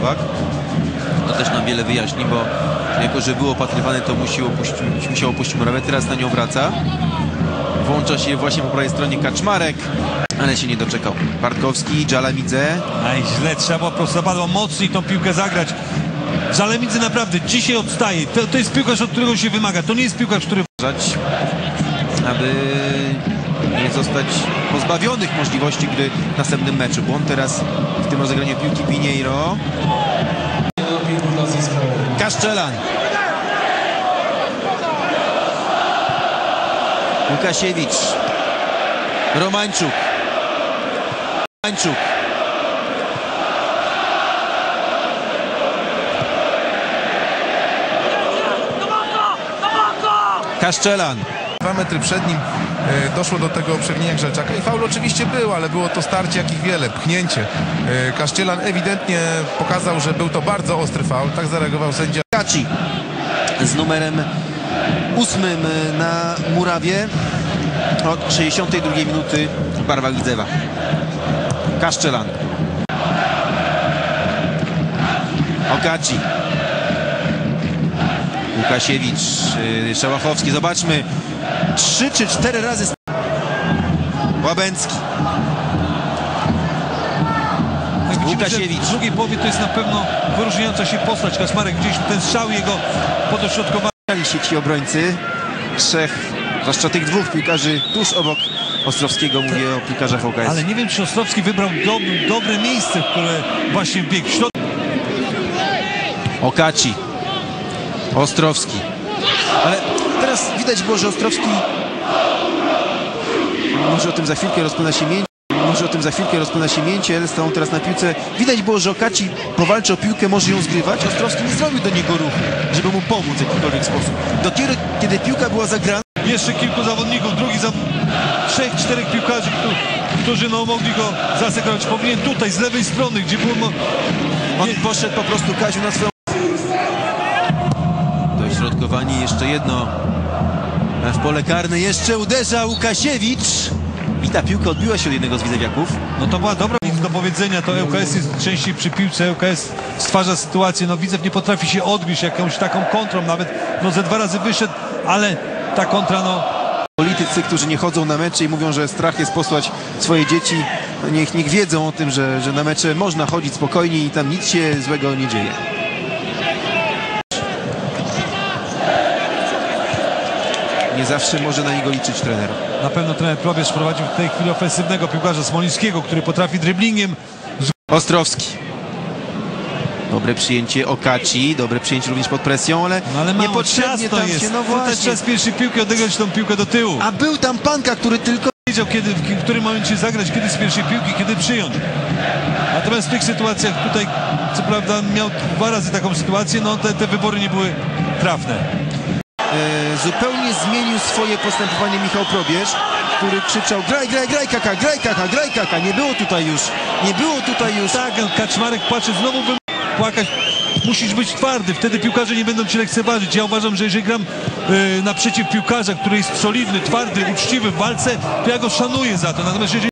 Nowak. To też nam wiele wyjaśni, bo jako, że był opatrywany, to musiał opuścić, musiał opuścić murawę. Teraz na nią wraca. Włącza się właśnie po prawej stronie Kaczmarek, ale się nie doczekał. Bartkowski, Dżalamidze. Aj, źle, trzeba było prostopadło mocniej tą piłkę zagrać. Żalemidzy naprawdę dzisiaj odstaje. To, to jest piłkarz, od którego się wymaga. To nie jest piłkarz, który... aby nie zostać pozbawionych możliwości gry w następnym meczu. Bo on teraz w tym rozegraniu piłki Pinheiro. Kaszczelan. Łukasiewicz. Romańczuk. Romańczuk. Kaszczelan. Dwa metry przed nim doszło do tego przewinienia Grzeczaka i faul oczywiście był, ale było to starcie jakich wiele, pchnięcie. E, Kaszcielan ewidentnie pokazał, że był to bardzo ostry faul, tak zareagował sędzia. Kaci z numerem ósmym na murawie od 62 minuty w barwach Widzewa. Kaszczelan. Okaci. Łukasiewicz, yy, Szałachowski. Zobaczmy. Trzy czy cztery razy. Łabęcki. Że Łukasiewicz. W drugiej połowie to jest na pewno wyróżniająca się postać Kasmarek. Widzieliśmy ten strzał jego podośrodkowania. Ci obrońcy. Trzech, zwłaszcza tych dwóch piłkarzy tuż obok Ostrowskiego. Mówię o piłkarzach OKS. Ale nie wiem, czy Ostrowski wybrał do, dobre miejsce, w które właśnie biegł. W środku Okaci. Ostrowski. Ale teraz widać było, że Ostrowski może o tym za chwilkę rozpłyna się mięcie. Może o tym za chwilkę rozpłyna się mięcie, stał teraz na piłce. Widać było, że Okaci powalczy o piłkę, może ją zgrywać. Ostrowski nie zrobił do niego ruchu, żeby mu pomóc w jakikolwiek sposób. Dopiero kiedy piłka była zagrana, jeszcze kilku zawodników, drugi za trzech, czterech piłkarzy, którzy, no, mogli go zasegrować. Powinien tutaj, z lewej strony, gdzie było... on poszedł po prostu Kaziu na swoją... Jeszcze jedno w pole karne. Jeszcze uderza Łukasiewicz. I ta piłka odbiła się od jednego z widzewiaków. No to była dobra do powiedzenia, to ŁKS jest częściej przy piłce, ŁKS stwarza sytuację, no Widzew nie potrafi się odgryźć jakąś taką kontrą, nawet no ze dwa razy wyszedł, ale ta kontra no Politycy, którzy nie chodzą na mecze i mówią, że strach jest posłać swoje dzieci, niech, niech wiedzą o tym, że, że na mecze można chodzić spokojnie i tam nic się złego nie dzieje. Nie zawsze może na niego liczyć trener. na pewno trener Probierz prowadził w tej chwili ofensywnego piłkarza Smolińskiego, który potrafi driblingiem Ostrowski. Dobre przyjęcie Okaci, dobre przyjęcie również pod presją, ale, No ale niepotrzebnie tam jest. się, no właśnie. trzeba z pierwszej piłki odegrać tą piłkę do tyłu. A był tam Panka, który tylko Wiedział, kiedy, w w którym momencie zagrać, kiedy z pierwszej piłki, kiedy przyjąć. Natomiast w tych sytuacjach tutaj, co prawda miał dwa razy taką sytuację, no te, te wybory nie były trafne. E, zupełnie zmienił swoje postępowanie Michał Probierz, który krzyczał graj, graj, graj kaka, graj kaka, graj kaka. Nie było tutaj już, nie było tutaj już. Tak, Kaczmarek płacze, znowu bym płakać. Musisz być twardy, wtedy piłkarze nie będą cię lekceważyć. Ja uważam, że jeżeli gram e, naprzeciw piłkarza, który jest solidny, twardy, uczciwy w walce, to ja go szanuję za to. Natomiast jeżeli